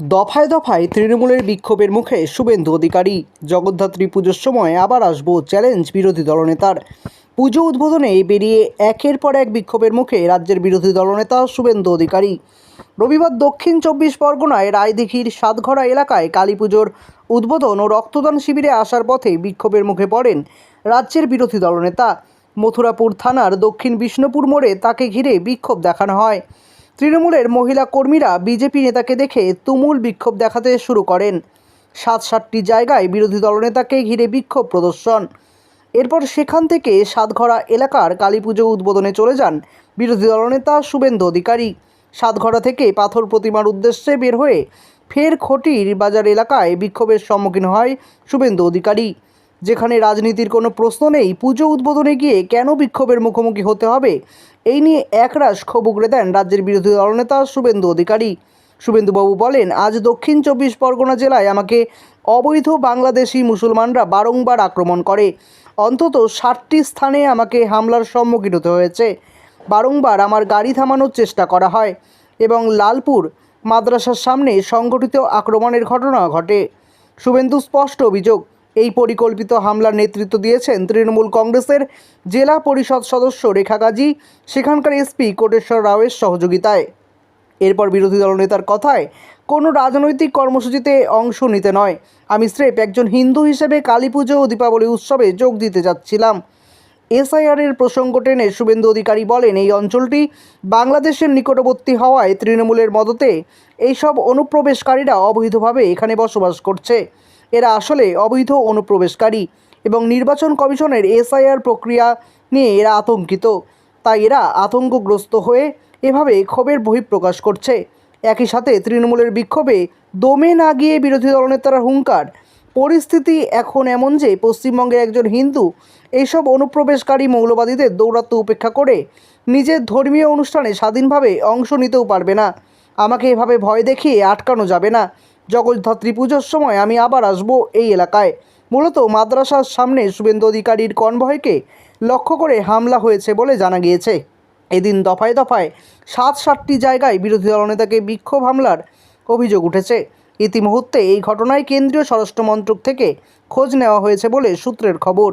দফায় দফায় তৃণমূলের বিক্ষোভের মুখে শুভেন্দু অধিকারী। জগদ্ধাত্রী পুজোর সময় আবার আসব চ্যালেঞ্জ বিরোধী দলনেতার। পুজো উদ্বোধনে বেরিয়ে একের পর এক বিক্ষোভের মুখে রাজ্যের বিরোধী দলনেতা শুভেন্দু অধিকারী। রবিবার দক্ষিণ চব্বিশ পরগনায় রায়দিঘির সাতঘরা এলাকায় কালী পুজোর উদ্বোধন ও রক্তদান শিবিরে আসার পথে বিক্ষোভের মুখে পড়েন রাজ্যের বিরোধী দলনেতা। মথুরাপুর থানার দক্ষিণ বিষ্ণুপুর মোড়ে তাকে ঘিরে বিক্ষোভ দেখানো হয়। তৃণমূলের মহিলা কর্মীরা বিজেপি নেতাকে দেখে তুমুল বিক্ষোভ দেখাতে শুরু করেন। সাত সাতটি জায়গায় বিরোধী দলনেতাকে ঘিরে বিক্ষোভ প্রদর্শন। এরপর সেখান থেকে সাতঘরা এলাকার কালী পুজো উদ্বোধনে চলে যান বিরোধী দলনেতা শুভেন্দু অধিকারী। সাতঘরা থেকে পাথর প্রতিমার উদ্দেশ্যে বের হয়ে ফের খটির বাজার এলাকায় বিক্ষোভের সম্মুখীন হয় শুভেন্দু অধিকারী। যেখানে রাজনীতির কোনো প্রশ্ন নেই, পুজো উদ্বোধনে গিয়ে কেন বিক্ষোভের মুখোমুখি হতে হবে? এই নিয়ে একরাশ ক্ষোভ উগড়ে দেন রাজ্যের বিরোধী দলনেতা শুভেন্দু অধিকারী। শুভেন্দুবাবু বলেন, আজ দক্ষিণ চব্বিশ পরগনা জেলায় আমাকে অবৈধ বাংলাদেশি মুসলমানরা বারংবার আক্রমণ করে। অন্তত ষাটটি স্থানে আমাকে হামলার সম্মুখীন হতে হয়েছে। বারংবার আমার গাড়ি থামানোর চেষ্টা করা হয় এবং লালপুর মাদ্রাসার সামনে সংগঠিত আক্রমণের ঘটনা ঘটে। শুভেন্দু স্পষ্ট অভিযোগ এই পরিকল্পিত হামলার নেতৃত্ব দিয়েছেন তৃণমূল কংগ্রেসের জেলা পরিষদ সদস্য রেখা গাজী, সেখানকার এসপি কোটেশ্বর রাওয়ের সহযোগিতায়। এরপর বিরোধী দলনেতার কথায়, কোনো রাজনৈতিক কর্মসূচিতে অংশ নিতে নয়। আমি স্রেফ একজন হিন্দু হিসেবে কালী পুজো ও দীপাবলি উৎসবে যোগ দিতে যাচ্ছিলাম। এসআইআরের প্রসঙ্গ টেনে শুভেন্দু অধিকারী বলেন, এই অঞ্চলটি বাংলাদেশের নিকটবর্তী হওয়ায় তৃণমূলের মদতে এইসব অনুপ্রবেশকারীরা অবৈধভাবে এখানে বসবাস করছে। এরা আসলে অবৈধ অনুপ্রবেশকারী এবং নির্বাচন কমিশনের এসআইআর প্রক্রিয়া নিয়ে এরা আতঙ্কিত। তাই এরা আতঙ্কগ্রস্ত হয়ে এভাবে ক্ষোভের বহিঃপ্রকাশ করছে। একই সাথে তৃণমূলের বিক্ষোভে দমে না গিয়ে বিরোধী দলনেতারা হুঙ্কার। পরিস্থিতি এখন এমন যে পশ্চিমবঙ্গের একজন হিন্দু এইসব অনুপ্রবেশকারী মৌলবাদীদের দৌরাত্ম উপেক্ষা করে নিজের ধর্মীয় অনুষ্ঠানে স্বাধীনভাবে অংশ নিতেও পারবে না। আমাকে এভাবে ভয় দেখিয়ে আটকানো যাবে না। জগদ্ধাত্রী পুজোর সময় আমি আবার আসব এই এলাকায়। মূলত মাদ্রাসার সামনে শুভেন্দু অধিকারীর কনভয়কে লক্ষ্য করে হামলা হয়েছে বলে জানা গিয়েছে। এদিন দফায় দফায় সাত সাতটি জায়গায় বিরোধী দলনেতাকে বিক্ষোভ হামলার অভিযোগ উঠেছে। ইতিমুহূর্তে এই ঘটনায় কেন্দ্রীয় স্বরাষ্ট্রমন্ত্রক থেকে খোঁজ নেওয়া হয়েছে বলে সূত্রের খবর।